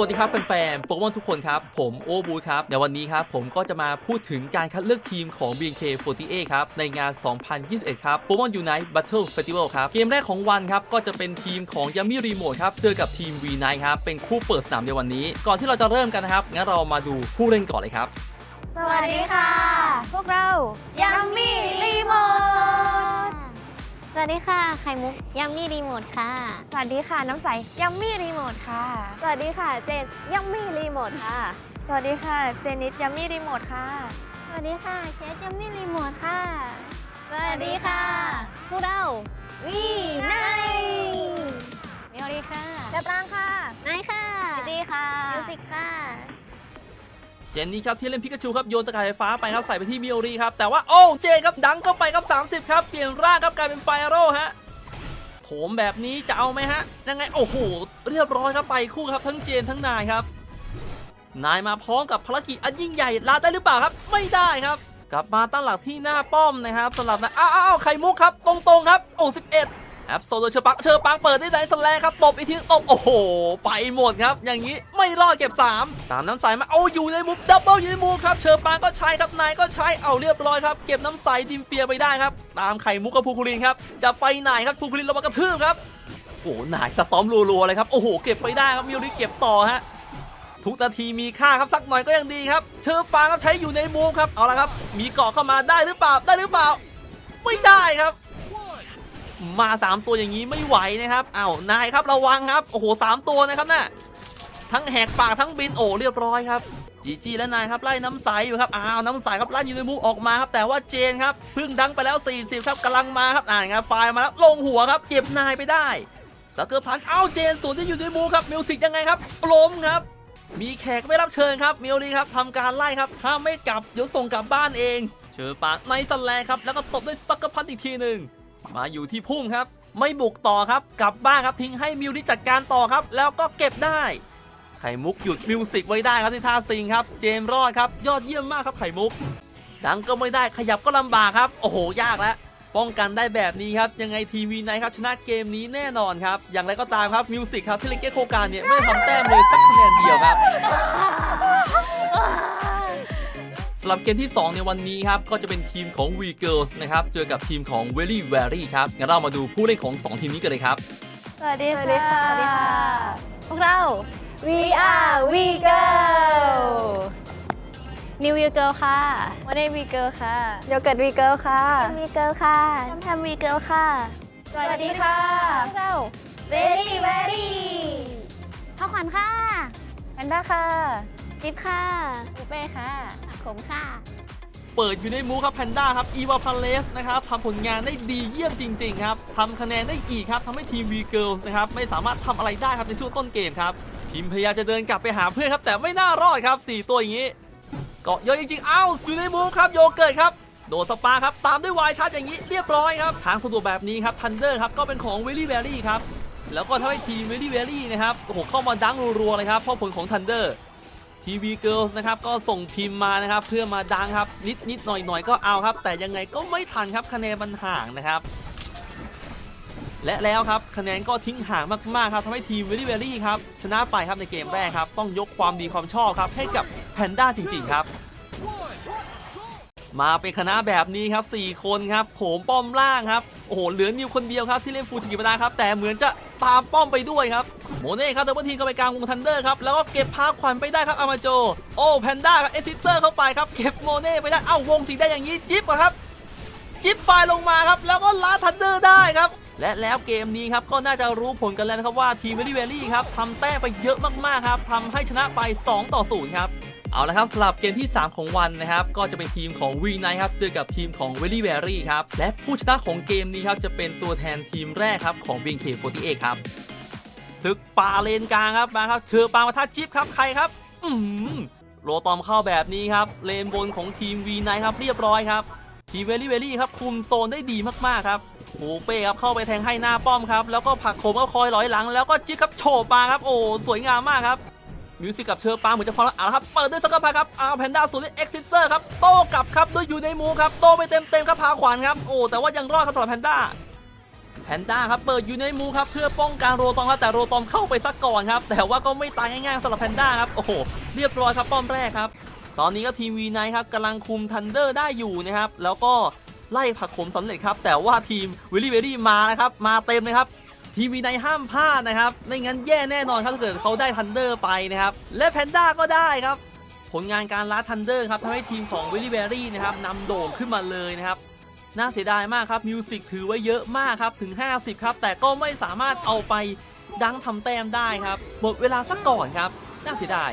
วัสดีครับแฟนๆโปเกมอนทุกคนครับ ผมโอบูครับในวันนี้ครับ ผมก็จะมาพูดถึงการคัดเลือกทีมของ BNK48 ครับ ในงาน 2021 ครับ Pokemon Unite Battle Festival ครับ เกมแรกของวันครับ ก็จะเป็นทีมของ Yami Remote ครับ เจอกับทีม V9 ครับ เป็นคู่เปิดสนามในวันนี้ ก่อนที่เราจะเริ่มกันนะครับ งั้นเรามาดูผู้เล่นก่อนเลยครับ สวัสดีค่ะ พวกเรา สวัสดีค่ะ ไข่มุกยัมมี่รีโมทค่ะ สวัสดีค่ะน้ำใสยัมมี่รีโมทค่ะ สวัสดีค่ะเจนยัมมี่รีโมทค่ะ สวัสดีค่ะเจนิสยัมมี่รีโมทค่ะ สวัสดีค่ะเคสยัมมี่รีโมทค่ะ สวัสดีค่ะพวกเราวีไนเมลลีค่ะเดบรางค่ะนายค่ะสวัสดีค่ะมิวสิกค่ะเจนนี่ครับที่เล่นพิกาชูครับโยนตะกายไฟฟ้าไปครับใส่ไปที่มิโอรีครับแต่ว่าโอ้เจนครับดังเข้าไปครับ 30 ครับ เปลี่ยนร่างครับกลายเป็นไฟโร่ฮะโถมแบบนี้จะเอาไหมฮะยังไงโอ้โหเรียบร้อยครับไปคู่ครับทั้งเจนทั้งนายครับ นายมาพร้อมกับภารกิจอันยิ่งใหญ่ลาได้หรือเปล่าครับ ไม่ได้ครับ กลับมาตั้งหลักที่หน้าป้อมนะครับสำหรับนะอ้าวอ้าวไข่มุกครับ ตรงๆครับโอ้11 แอปโซโลเชอร์ปังเชอร์ปังเปิดได้ไดสแลงครับตบอีกทีตบโอ้โห ไปหมดครับ อย่างนี้ไม่รอดเก็บ 3 ตามน้ำใสมาเอาอยู่ในมุมดับเบิลอยู่ในมุมครับเชอร์ปังก็ใช้ครับนายก็ใช้เอาเรียบร้อยครับเก็บน้ำใสดิมเฟียไปได้ครับ ตามไข่มุกกับภูคุรินครับจะไปไหนครับภูคุรินลงมากระทืบครับโอ้โหนายสตอมรัวๆเลยครับโอ้โหเก็บไปได้ครับมิวริเก็บต่อฮะทุกนาทีมีค่าครับสักหน่อยก็ยังดีครับ เชอร์ปังครับใช้อยู่ในมุมครับเอาละครับ มีเกาะเข้ามาได้หรือเปล่าได้หรือเปล่า ไม่ได้ครับ มา 3 ตัวอย่างนี้ไม่ไหวนะครับอ้าวนายครับระวังครับ โอ้โหสามตัวนะครับน่ะทั้งแหกปากทั้งบินโอ้เรียบร้อยครับจีจีและนายครับไล่น้ำใสอยู่ครับอ้าวน้ำใสครับไล่ยูนิมูออกมาครับแต่ว่าเจนครับพิ่งดังไปแล้ว 40 ครับกำลังมาครับอ่านครับไฟมาแล้วลงหัวครับเก็บนายไปได้สเกอร์พันเอ้าเจนสวนที่ยูนิมูครับมิวสิกยังไงครับล้มครับ มีแขกไม่รับเชิญครับมิวลีครับทำการไล่ครับถ้าไม่กลับเดี๋ยวส่งกลับบ้านเอง เชอปากในสแลงครับแล้วก็ตบด้วยซักเกอร์พันอีกทีหนึ่ง มาอยู่ที่พุ่มครับ ไม่บุกต่อครับ กลับบ้านครับทิ้งให้มิวนิจัดการต่อครับ แล้วก็เก็บได้ไข่มุกหยุดมิวสิกไว้ได้ครับที่ท่าซิงครับ เจมรอดครับยอดเยี่ยมมากครับไข่มุก ดังก็ไม่ได้ขยับก็ลำบากครับ โอ้โห ยากแล้วป้องกันได้แบบนี้ครับ ยังไงทีวีไนท์ครับชนะเกมนี้แน่นอนครับ อย่างไรก็ตามครับมิวสิกครับที่เล่นเกมโครงการเนี่ยไม่ทำแต้มเลยสักคะแนนเดียวครับำหรับเกมที่ 2 ในวันนี้ครับ ก็จะเป็นทีมของ V Girls นะครับ เจอกับทีมของ Very Very ครับ งั้นเรามาดูผู้เล่นของ 2 ทีมนี้กันเลยครับ สวัสดีสวัสดีค่ะ สวัสดีค่ะ พวกเรา We are We Girl นิววิวเกิลค่ะวันนี้ We Girl ค่ะโยเกิร์ต We Girl ค่ะ We Girl ค่ะน้ำทำ We Girl ค่ะ สวัสดีค่ะ พวกเรา Very Very ข้าวขวัญค่ะแพนด้าค่ะ จิ๊บค่ะอุเป้ค่ะ ผมค่ะ เปิดอยู่ในมูครับแพนด้าครับอีวาพาเลสนะครับทำผลงานได้ดีเยี่ยมจริงๆครับทำคะแนนได้อีกครับทำให้ทีม V Girls นะครับไม่สามารถทำอะไรได้ครับในช่วงต้นเกมครับทีมพยายามจะเดินกลับไปหาเพื่อนครับ แต่ไม่น่ารอดครับ 4 ตัวอย่างนี้เกาะเยอะจริงๆเอ้าอยู่ในมูครับโยเกิร์ตครับโดดสปาครับตามด้วยวายชาร์จอย่างนี้เรียบร้อยครับทางสะดวกแบบนี้ครับทันเดอร์ครับก็เป็นของเวลี่แวรี่ครับแล้วก็ทำให้ทีมเวลี่แวรี่นะครับโอ้โหเข้ามาดังรัวๆเลยครับเพราะผลของทันเดอร์ ทีวีเกิลส์นะครับก็ส่งพิมพ์มานะครับเพื่อมาดังครับนิดนิดหน่อยหน่อยก็เอาครับ แต่ยังไงก็ไม่ทันครับคะแนนมันห่างนะครับ และแล้วครับคะแนนก็ทิ้งห่างมากๆครับทำให้ทีมเวลี่เวลี่ครับชนะไปครับในเกมแรกครับ ต้องยกความดีความชอบครับให้กับแพนด้าจริง ๆ ครับ มาเป็นคณะแบบนี้ครับ 4 คนครับโถมป้อมล่างครับ โอ้โห เหลือนิวคนเดียวครับที่เล่นฟูจิกิบนะครับ แต่เหมือนจะตามป้อมไปด้วยครับ โมเน่ครับเดบเบิลทีก็ไปกลางวงทันเดอร์ครับ แล้วก็เก็บพาขวัญไปได้ครับอามาโจ โอ้แพนด้าครับเอซิเซอร์เข้าไปครับ เก็บโมเน่ไปได้ เอ้าวงสีได้อย่างนี้จิ๊บครับ จิ๊บไฟลงมาครับ แล้วก็ลาทันเดอร์ได้ครับและแล้วเกมนี้ครับก็น่าจะรู้ผลกันแล้วนะครับว่าทีมเวลี่เวลี่ครับทำแต้มไปเยอะมากๆครับทำให้ชนะไป 2 ต่อ 0 ครับ เอาละครับสำหรับเกมที่ 3 ของวันนะครับ ก็จะเป็นทีมของวีไนครับเจอกับทีมของเวลี่เวรี่ครับ และผู้ชนะของเกมนี้ครับ จะเป็นตัวแทนทีมแรกครับ ของ BNK48 ครับศึกป่าเลนกลางครับมาครับเชอปางมาทัดจิ๊บครับ ใครครับ อืมโรตอมเข้าแบบนี้ครับ เลนบนของทีมวีไนครับเรียบร้อยครับ ทีมเวลี่เวรี่ครับคุมโซนได้ดีมากๆครับโอเป้ครับเข้าไปแทงให้หน้าป้อมครับแล้วก็ผักโขมก็คอยร้อยหลัง แล้วก็จิ๊บครับโฉบมาครับโอ้สวยงามมากครับ มิวสิกกับเชอร์ปางเหมือนจะพอแล้วอาละครับ เปิดด้วยสกัดพาครับเอาแพนด้าสูนย์ด้วยเอ็กซิเซอร์ครับ โต้กลับครับด้วยอยู่ในมูครับ โต้ไปเต็มเต็มๆครับพาขวานครับ โอ้ แต่ว่ายังรอดครับสำหรับแพนด้า แพนด้าครับ เปิดอยู่ในมูครับ เพื่อป้องกันโรตอมครับ แต่โรตอมเข้าไปซักก่อนครับ แต่ว่าก็ไม่ตายง่ายๆสำหรับแพนด้าครับ โอ้โห เรียบร้อยครับป้อมแรกครับ ตอนนี้ก็ทีมวีไนครับกำลังคุมทันเดอร์ได้อยู่นะครับ แล้วก็ไล่ผักผมสำเร็จครับ แต่ว่าทีมวิลลี่เวอรี่มานะครับ มาเต็มเลยครับ ทีมวีไนห้ามพลาดนะครับ ไม่งั้นแย่แน่นอนครับถ้าเกิดเขาได้ทันเดอร์ไปนะครับ และแพนด้าก็ได้ครับ ผลงานการลัดทันเดอร์ครับทำให้ทีมของวิลลี่เบอรี่นะครับนำโด่งขึ้นมาเลยนะครับน่าเสียดายมากครับมิวสิกถือไว้เยอะมากครับถึง 50 ครับ แต่ก็ไม่สามารถเอาไปดังทำแต้มได้ครับหมดเวลาซะก่อนครับ น่าเสียดาย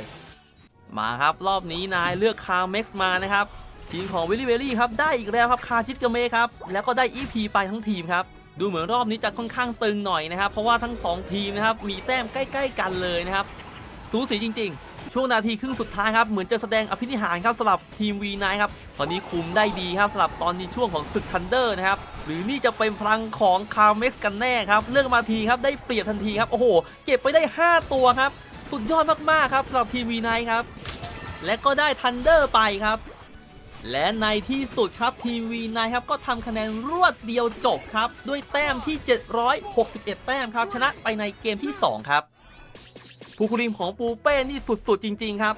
มาครับรอบนี้นายเลือกคาร์เม็กซ์มานะครับ ทีมของวิลลี่เบอรี่ครับได้อีกแล้วครับคาจิตกเมครับ แล้วก็ได้ EP ไปทั้งทีมครับ ดูเหมือนรอบนี้จะค่อนข้างตึงหน่อยนะครับ เพราะว่าทั้ง 2 ทีมนะครับมีแต้มใกล้ ๆ กันเลยนะครับสูสีจริง ๆ ช่วงนาทีครึ่งสุดท้ายครับเหมือนจะแสดงอภินิหารครับสำหรับทีม V9 ครับตอนนี้คุมได้ดีครับสำหรับตอนนี้ช่วงของศึกทันเดอร์นะครับหรือนี่จะเป็นพลังของคาร์เม็กซ์กันแน่ครับเลือกมาทีครับได้เปรียบทันทีครับโอ้โหเก็บไปได้ 5 ตัวครับสุดยอดมากๆครับสำหรับทีม V9 ครับและก็ได้ทันเดอร์ไปครับ และในที่สุดครับทีม V9 ครับก็ทำคะแนนรวดเดียวจบครับ ด้วยแต้มที่ 761 แต้มครับ ชนะไปในเกมที่ 2 ครับผู้คุริมของปูเป้นี่สุดๆ จริง ๆ ครับ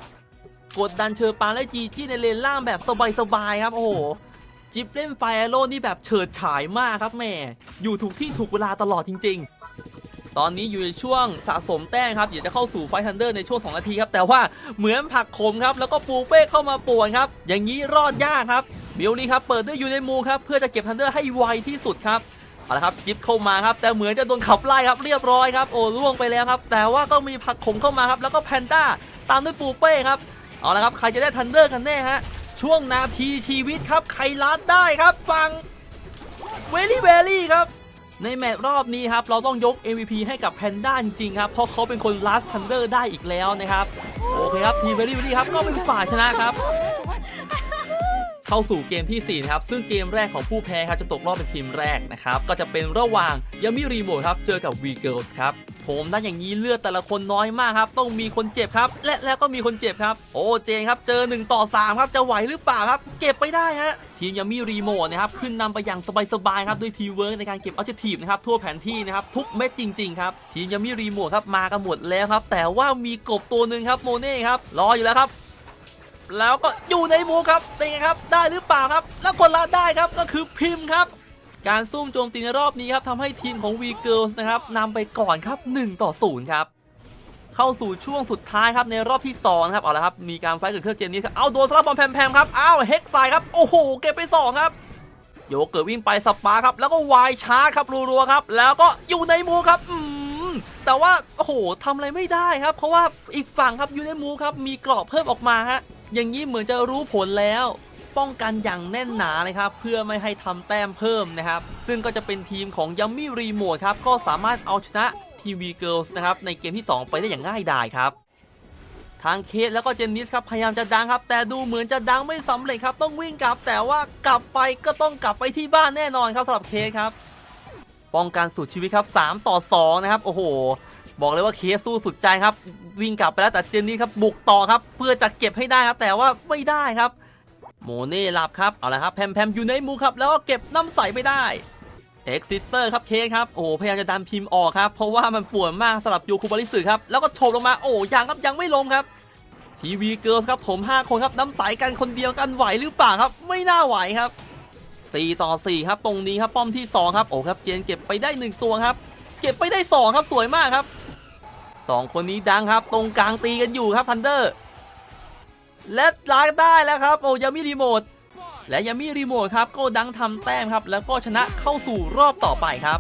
กดดันเชอร์ปานและจีจี้ในเลนล่างแบบสบายๆครับ โอ้โหจิบเล่นไฟอโร่นี่แบบเฉิดฉายมากครับแม่ อยู่ถูกที่ถูกเวลาตลอดจริง ๆ ตอนนี้อยู่ในช่วงสะสมแต้มครับเดี๋ยวจะเข้าสู่ไฟทันเดอร์ในช่วง 2 นาทีครับ แต่ว่าเหมือนผักขมครับ แล้วก็ปูเป้เข้ามาป่วนครับ อย่างนี้รอดยากครับเบลลี่ครับ เปิดด้วยยูในมูครับ เพื่อจะเก็บทันเดอร์ให้ไวที่สุดครับเอาละครับจิ๊บเข้ามาครับ แต่เหมือนจะโดนขับไล่ครับเรียบร้อยครับโอ้ล่วงไปแล้วครับ แต่ว่าก็มีผักขมเข้ามาครับแล้วก็แพนด้าตามด้วยปูเป้ครับเอาละครับใครจะได้ทันเดอร์กันแน่ฮะช่วงนาทีชีวิตครับใครลัดได้ครับฟังเวลี่เวลี่ครับ ในแมตช์รอบนี้ครับเราต้องยก MVP ให้กับแพนด้าจริงครับ เพราะเขาเป็นคนลัดทันเดอร์ได้อีกแล้วนะครับ โอเคครับทีเวลี่เวลี่ครับก็เป็นฝ่ายชนะครับ เข้าสู่เกมทีสี่4นะครับ ซึ่งเกมแรกของผู้แพ้ครับจะตกรอบเป็นทีมแรกนะครับ ก็จะเป็นระหว่างยามิรีโบครับ เจอกับวีเกิลส์ครับ ผมด้านอย่างนี้เลือดแต่ละคนน้อยมากครับ ต้องมีคนเจ็บครับ และแล้วก็มีคนเจ็บครับ โอ้เจนครับเจอ 1 ต่อ 3 ครับจะไหวหรือเปล่าครับ เก็บไปได้ฮะทีมยามิรีโมนะครับขึ้นนำไปอย่างสบายๆครับด้วยทีเวิร์กในการเก็บออ j เจทีฟนะครับทั่วแผนที่นะครับทุกเม็ดจริงๆครับทีมยามิรีโมครับมากันหมดแล้วครับ แต่ว่ามีกบตัวหนึ่งครับโมเน่ครับรออยู่แล้วครับแล้วก็อยู่ในมูครับเป็นไงครับ ได้หรือเปล่าครับ แล้วคนละได้ครับก็คือพิมพ์ครับ การซุ่มโจมตีในรอบนี้ครับทำให้ทีมของ V Girls นะครับนำไปก่อนครับ 1 ต่อ 0 ครับ เข้าสู่ช่วงสุดท้ายครับในรอบที่2ครับเอาละครับ มีการไฟเกิดขึ้นเจนนี้ครับเอาโดนสลับบอลแพมๆครับเอาเฮกไซครับโอ้โหเก็บไป 2 ครับโยเกิร์ตวิ่งไปสปาครับ แล้วก็วายชาร์ครับรัวๆครับ แล้วก็อยู่ในมูครับอืมแต่ว่าโอ้โหทำอะไรไม่ได้ครับ เพราะว่าอีกฝั่งครับอยู่ในมูครับมีกรอบเพิ่มออกมาฮะอย่างนี้เหมือนจะรู้ผลแล้ว ป้องกันอย่างแน่นหนาเลยครับ เพื่อไม่ให้ทำแต้มเพิ่มนะครับ ซึ่งก็จะเป็นทีมของยัมมี่รีโมทครับ ก็สามารถเอาชนะทีวีเกิลส์นะครับ ในเกมที่ 2 ไปได้อย่างง่ายดายครับ ทางเคสแล้วก็เจนนิสครับ พยายามจะดังครับ แต่ดูเหมือนจะดังไม่สำเร็จครับ ต้องวิ่งกลับ แต่ว่ากลับไปก็ต้องกลับไปที่บ้านแน่นอนครับสำหรับเคสครับ ป้องกันสุดชีวิตครับ 3 ต่อ 2 นะครับ โอ้โห บอกเลยว่าเคสสู้สุดใจครับ วิ่งกลับไปแล้วแต่เจนนี่ครับบุกต่อครับ เพื่อจะเก็บให้ได้ครับ แต่ว่าไม่ได้ครับ โมเน่หลับครับ เอาละครับแพมแพมอยู่ในมูครับ แล้วก็เก็บน้ำใสไปได้เอ็กซิเซอร์ครับเคครับ โอ้พยายามจะดันพิมพ์ออกครับ เพราะว่ามันปวดมากสำหรับยูคูบาริสึครับ แล้วก็โฉบลงมาโอ้ยังครับยังไม่ลงครับทีวีเกิร์ลครับผม5คนครับน้ำใสกันคนเดียวกันไหวหรือเปล่าครับ ไม่น่าไหวครับ 4 ต่อ 4 ครับตรงนี้ครับป้อมที่ 2 ครับโอ้ครับเจนเก็บไปได้ 1 ตัวครับ เก็บไปได้ 2 ครับสวยมากครับ 2 คนนี้ดังครับ ตรงกลางตีกันอยู่ครับทันเดอร์ และล้างได้แล้วครับโอ้ยามิรีโมทและยามิรีโมทครับก็ดังทำแต้มครับ แล้วก็ชนะเข้าสู่รอบต่อไปครับ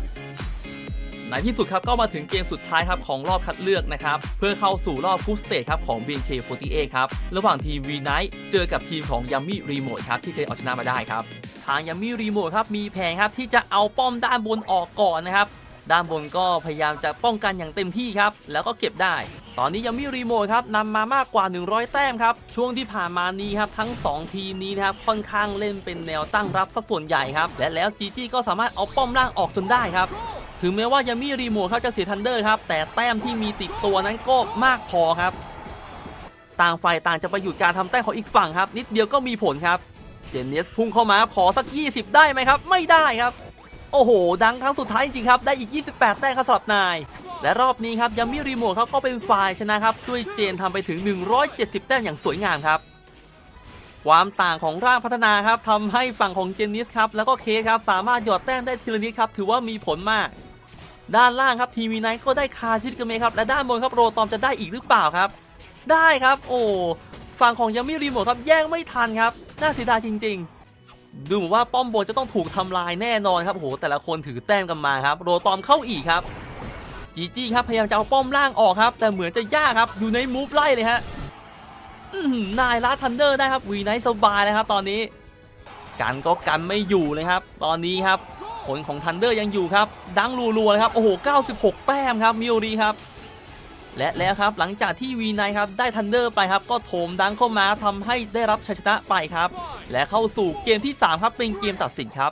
ในที่สุดครับก็มาถึงเกมสุดท้ายครับของรอบคัดเลือกนะครับเพื่อเข้าสู่รอบกรุ๊ปสเตจครับของ BNK48 ครับระหว่างทีม V Night เจอกับทีมของ Yummy Remote ครับที่เคยเอาชนะมาได้ครับ ทาง Yummy Remote ครับมีแผนครับที่จะเอาป้อมด้านบนออกก่อนนะครับ ด้านบนก็พยายามจะป้องกันอย่างเต็มที่ครับ แล้วก็เก็บได้ ตอนนี้ยังมีรีโมทครับนำมามากกว่า 100 แต้มครับ ช่วงที่ผ่านมานี้ครับ ทั้ง 2 ทีมนี้นะครับ ค่อนข้างเล่นเป็นแนวตั้งรับสัส่วนใหญ่ครับ และแล้วจีจี้ก็สามารถเอาป้อมล่างออกจนได้ครับ ถึงแม้ว่ายังมีรีโมทเขาจะเสียทันเดอร์ครับแต่แต้มที่มีติดตัวนั้นก็มากพอครับ ต่างฝ่ายต่างจะไปหยุดการทำแต้มของอีกฝั่งครับ นิดเดียวก็มีผลครับ เจนเนสพุ่งเข้ามาขอสัก 20 ได้ไหมครับ ไม่ได้ครับ โอ้โห ดังครั้งสุดท้ายจริงๆครับ ได้อีก 28 แต้มครับสำหรับนาย และรอบนี้ครับยัมมี่รีโมทเขาก็เป็นฝ่ายชนะครับ ด้วยเจนทำไปถึง 170 แต้มอย่างสวยงามครับ ความต่างของร่างพัฒนาครับทำให้ฝั่งของเจนนิสครับแล้วก็เคสครับสามารถหยอดแต้มได้ทีละนิดครับถือว่ามีผลมาก ด้านล่างครับทีวีไนท์ก็ได้คาชิดกันเมครับและด้านบนครับโรตอมจะได้อีกหรือเปล่าครับ ได้ครับ โอ้ฝั่งของยัมมี่รีโมทครับแย่งไม่ทันครับน่าเสียดายจริง ๆ ดูเหมือนว่าป้อมบนจะต้องถูกทำลายแน่นอนครับโหแต่ละคนถือแต้มกันมาครับโรตอมเข้าอีกครับจีจี้ครับพยายามจะเอาป้อมล่างออกครับ แต่เหมือนจะยากครับอยู่ในมูฟไล่เลยฮะนายลาทันเดอร์ได้ครับวีไนท์สบายเลยครับตอนนี้ กันก็กันไม่อยู่เลยครับ ตอนนี้ครับ ผลของทันเดอร์ยังอยู่ครับ ดังรัวๆเลยครับโอ้โห 96 แต้มครับมิโอรีครับ และแล้วครับหลังจากที่วีไนครับได้ทันเดอร์ไปครับ ก็โถมดังเข้ามาทำให้ได้รับชัยชนะไปครับ และเข้าสู่เกมที่ 3 ครับเป็นเกมตัดสินครับ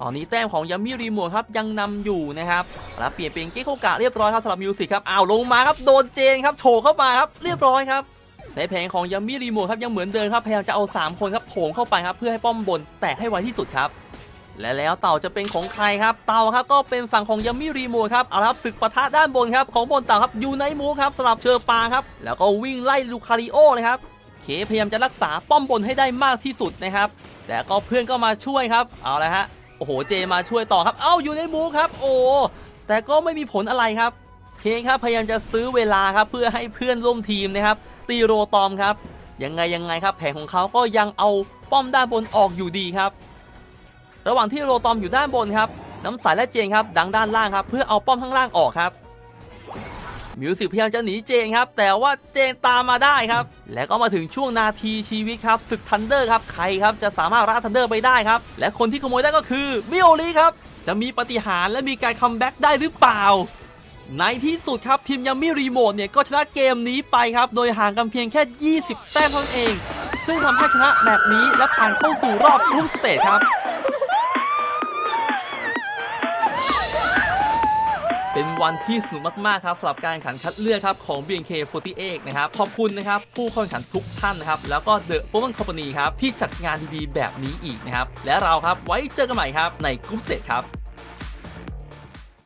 ตอนนี้แต้มของยัมมี่รีโมทครับยังนำอยู่นะครับแล้วเปลี่ยนเป็นเกโกกะเรียบร้อยครับสำหรับมิวสิกครับอ้าวลงมาครับโดนเจนครับโฉเข้ามาครับเรียบร้อยครับในแผงของยัมมี่รีโมทครับยังเหมือนเดิมครับพยายามจะเอา 3 คนครับโถงเข้าไปครับเพื่อให้ป้อมบนแตกให้ไวที่สุดครับ และแล้วเต่าจะเป็นของใครครับ เต่าครับก็เป็นฝั่งของยัมมี่รีโมครับ เอาละครับศึกปะทะด้านบนครับ ของบนเต่าครับอยูไนมูครับสลับเชอร์ปาครับ แล้วก็วิ่งไล่ลูคาริโอเลยครับ เคพยายามจะรักษาป้อมบนให้ได้มากที่สุดนะครับ แต่ก็เพื่อนก็มาช่วยครับ เอาละฮะ โอ้โห เจมาช่วยต่อครับ เอ้าอยูไนมูครับ โอ้ แต่ก็ไม่มีผลอะไรครับ เคครับพยายามจะซื้อเวลาครับเพื่อให้เพื่อนร่วมทีมนะครับ ตีโรตอมครับ ยังไงยังไงครับ แผงของเขาก็ยังเอาป้อมด้านบนออกอยู่ดีครับ ระหว่างที่โรตอมอยู่ด้านบนครับน้ำใสและเจนครับดังด้านล่างครับเพื่อเอาป้อมข้างล่างออกครับมิวสิกพยายามจะหนีเจนครับ แต่ว่าเจนตามมาได้ครับ แล้วก็มาถึงช่วงนาทีชีวิตครับศึกทันเดอร์ครับใครครับจะสามารถราทันเดอร์ไปได้ครับ และคนที่ขโมยได้ก็คือมิโอริครับ จะมีปฏิหารและมีการคัมแบ็กได้หรือเปล่า ในที่สุดครับทีมยัมมี่รีโมทเนี่ยก็ชนะเกมนี้ไปครับ โดยห่างกันเพียงแค่ 20 แต้มเท่านั้นเอง ซึ่งทำให้ชนะแมตช์นี้และผ่านเข้าสู่รอบทุกสเตจครับ เป็นวันที่สนุกมากๆครับสำหรับการแข่งขันคัดเลือกครับของ BNK48 นะครับขอบคุณนะครับผู้เข้าแข่งขันทุกท่านนะครับแล้วก็ The p o m a n Company ครับที่จัดงานดีๆแบบนี้อีกนะครับและเราครับไว้เจอกันใหม่ครับในกรุ๊ปสเตจครับ